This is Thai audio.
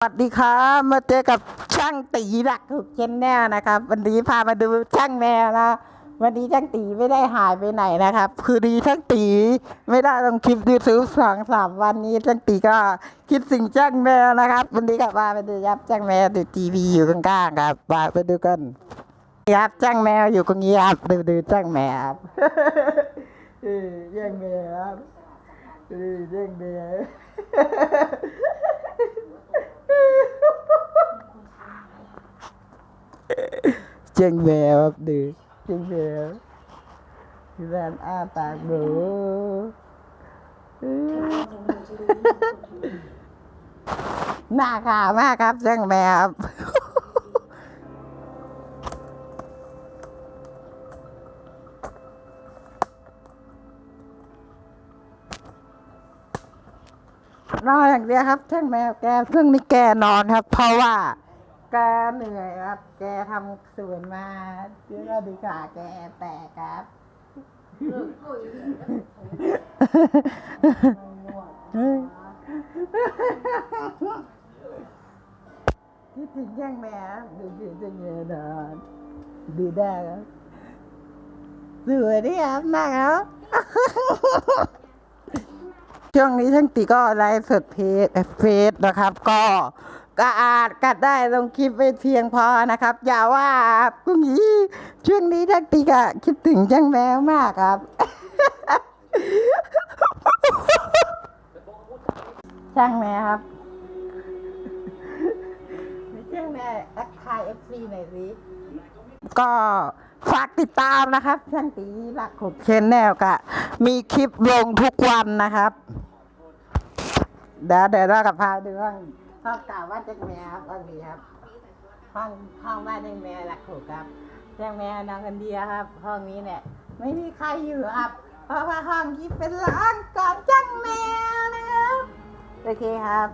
สวัสดีครับมาเจอกับช่างตีหลักถูกเชนแนลนะครับ วันนี้พามาดูช่างแมวนะวันนี้ช่างตีไม่ได้หายไปไหนนะครับ คือดีช่างตีไม่ได้ลงคลิปยูทูบสองสามวันนี้ช่างตีก็คิดสิ่งช่างแมวนะครับ วันนี้ก็มาไปดูยับช่างแมวดูทีวีอยู่ข้างๆครับมาไปดูกันครับช่างแมวอยู่ตรงนี้ครับดูดูช่างแมวครับเออช่างแมวครับเออช่างแมว เจงแมวครับดูเจงแมวที่ร้านอ้าปากดูหน้าขาวมากครับเจงแมวครับนอนอย่างเดียวครับเจ้างแมวแกเพิ่งนี้แกนอนครับ เพราะว่า แกเหนื่อยครับ แกทำสวนมาเยอะดีกว่าแกแตกครับคิดถึงแย่งแม่ดูดูจังเลยนอนดูได้ครับสวยดีครับนะครับช่วงนี้ช่างตีก็ไลฟ์สดเพจเฟซนะครับ ก็ ก็อาจกัดได้ลงคลิปไปเพียงพอนะครับ อย่าว่ากุ้งยีช่วงนี้ช่างตีก็คิดถึงช่างแมวมากครับ ช่างแมวครับช่างแมวทักทายเอฟซีหน่อยสิก็ฝากติดตามนะครับช่างตีหลักของเชนแนลกะ มีคลิปลงทุกวันนะครับ เดี๋ยวเดี๋ยวเรากับพาดูห้อง ห้องเก่าว่าจังแมวครับห้องนี้ครับห้องห้องบ้านจังแม่หลักถูกครับจังแม่นอนกันเดียครับ ห้องนี้เนี่ยไม่มีใครอยู่ครับเพราะว่าห้องนี้เป็นร้านก่อนจังแม่นะครับโอเคครับ